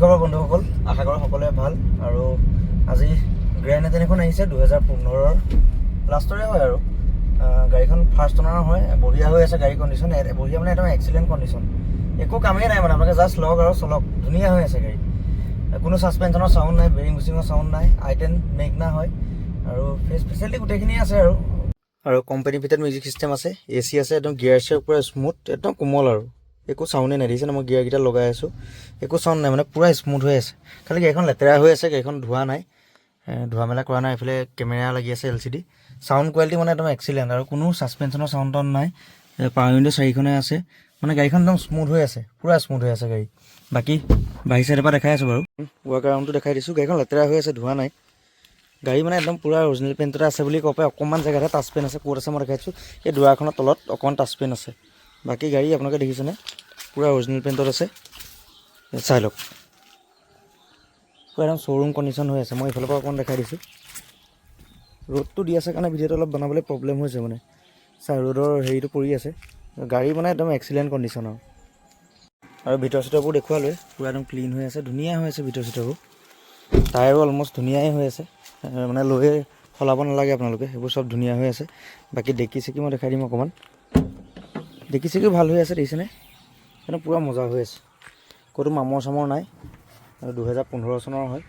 খবৰ বন্ধুসকল আশা কৰোঁ সকলোৱে ভাল আৰু আজি গ্ৰেণ্ড এটেন এখন আহিছে দুহেজাৰ পোন্ধৰৰ লাষ্টৰে হয় আৰু। গাড়ীখন ফাৰ্ষ্ট অনাৰ হয় বঢ়িয়া হৈ আছে গাড়ী কণ্ডিশ্যন বঢ়িয়া মানে একদম এক্সিলেণ্ট কণ্ডিশ্যন একো কামেই নাই মানে আপোনালোকে জাষ্ট লওক আৰু চলক ধুনীয়া হৈ আছে গাড়ী। কোনো ছাছপেনশ্যনৰ চাউণ্ড নাই বেৰিং বুচিঙৰ চাউণ্ড নাই আই টেন মেগনা হয় আৰু ফেচ ফেচিলিটি গোটেইখিনি আছে আৰু। আৰু কোম্পানীৰ ভিতৰত মিউজিক চিষ্টেম আছে এ চি আছে একদম গিয়াৰ চিয়াৰ পূৰা স্মুথ একদম কোমল আৰু। একো চাউণ্ডে নাই দেখিছেনে মই গিয়াৰকেইটা লগাই আছোঁ। একো চাউণ্ড নাই মানে পূৰা স্মুথ হৈ আছে। খালি গাড়ীখন লেতেৰা হৈ আছে গাড়ীখন ধোৱা নাই। ধোৱা মেলা কৰা নাই, এইফালে কেমেৰা লাগি আছে L C D sound quality মানে একদম এক্সিলেণ্ট আৰু কোনো ছাছপেনশ্যনৰ চাউণ্ড টাউণ্ড নাই। পাৱাৰ উইণ্ডো চাৰিখনে আছে। মানে গাড়ীখন একদম স্মুথ হৈ আছে, পূৰা স্মুথ হৈ আছে গাড়ী। বাকী বাহিৰ চাইডৰ পৰা দেখাই আছোঁ বাৰু। ৱৰ্ক ৰাউণ্ডটো দেখাই দিছোঁ, গাড়ীখন লেতেৰা হৈ আছে, ধোৱা নাই। গাড়ী মানে একদম পূৰা অৰিজিনেল পেইণ্টতে আছে বুলি ক'ব পাৰি, অকণমান জেগাতহে টাচ পেন আছে, ক'ত আছে মই দেখাই দিছোঁ। এই দুৱাৰখনৰ তলত অকণমান টাচ পেন আছে। বাকী গাড়ী আপোনালোকে দেখিছেনে? পূৰা অৰিজিনেল পেইণ্টত আছে। চাই লওক। পূৰা একদম শ্ব'ৰুম কণ্ডিশ্যন হৈ আছে। মই এইফালৰ পৰা অকণমান দেখাই দিছোঁ। ৰ'দটো দি আছে কাৰণে ভিডিঅ'টো অলপ বনাবলৈ প্ৰব্লেম হৈছে মানে। চাই, ৰ'দৰ হেৰিটো পৰি আছে। গাড়ী মানে একদম এক্সিলেণ্ট কণ্ডিশ্যন আৰু। আৰু ভিতৰ চিটৰবোৰ দেখুৱালোৱে। পূৰা একদম ক্লিন হৈ আছে। ধুনীয়া হৈ আছে ভিতৰ চিটৰবোৰ টায়াৰো অলমষ্ট ধুনীয়াই হৈ আছে। মানে লৈয়ে সলাব নালাগে আপোনালোকে। সেইবোৰ চব ধুনীয়া হৈ আছে। বাকী ডেকি চেকি মই দেখাই দিম অকণমান। ডেকি চেকিও ভালো হৈ আছে দেখিছেনে? একদম পূৰা মজা হৈ আছে। ক'তো মামৰ চামৰ নাই। আৰু দুহেজাৰ পোন্ধৰ চনৰ হয়।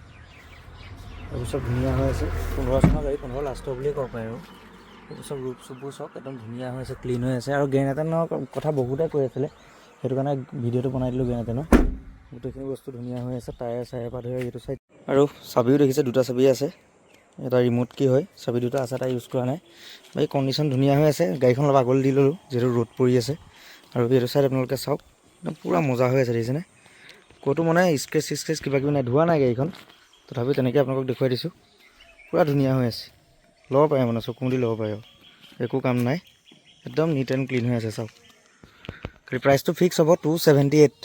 এইবোৰ চব ধুনীয়া হৈ আছে। পোন্ধৰ চনৰ গাড়ী, পোন্ধৰ লাষ্টৰ বুলিয়ে ক'ব পাৰে আৰু। এইবোৰ চব ৰূপ চুপবোৰ চব একদম ধুনীয়া হৈ আছে ক্লিন হৈ আছে। আৰু গেৰেনেটেনৰ কথা বহুতে কৈ আছিলে। সেইটো কাৰণে ভিডিঅ'টো বনাই দিলোঁ গেৰেনেটেনৰ গোটেইখিনি বস্তু ধুনীয়া হৈ আছে, টায়াৰ চায়াৰ পৰা ধৰি এইটো চাইড। আৰু চাবিও দেখিছে, দুটা চাবি আছে। এটা ৰিম'ট কি হয়। চাবি দুটা আছে এটা ইউজ কৰা নাই। বাকী কণ্ডিশ্যন ধুনীয়া হৈ আছে। গাড়ীখন অলপ আগলৈ দি ল'লোঁ যিহেতু ৰ'দ পৰি আছে। আৰু এইটো চাইড আপোনালোকে চাওক একদম পূৰা মজা হৈ আছে দেখিছেনে? ক'তো মানে স্ক্ৰেচ স্ক্ৰেচ কিবা কিবি নাই ধোৱা নাই গাড়ীখন। তথাপিও তেনেকৈ আপোনালোকক দেখুৱাই দিছোঁ। পূৰা ধুনীয়া হৈ আছে। ল'ব পাৰে মানে চকু মুদি ল'ব পাৰে। একো কাম নাই। একদম নিট এণ্ড ক্লিন হৈ আছে চাওক। খালি প্ৰাইচটো ফিক্স হ'ব two seventy eight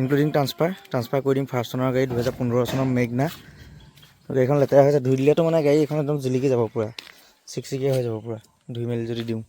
including transfer transfer কৰি দিম ফাৰ্ষ্ট চনৰ গাড়ী দুহেজাৰ পোন্ধৰ চনৰ মেগনা। গাড়ীখন লেতেৰা হৈছে, ধুই দিলেতো মানে গাড়ী এখন একদম জিলিকি যাব পূৰা। চিকচিকীয়া হৈ যাব পূৰা। ধুই মেলি যদি দিওঁ।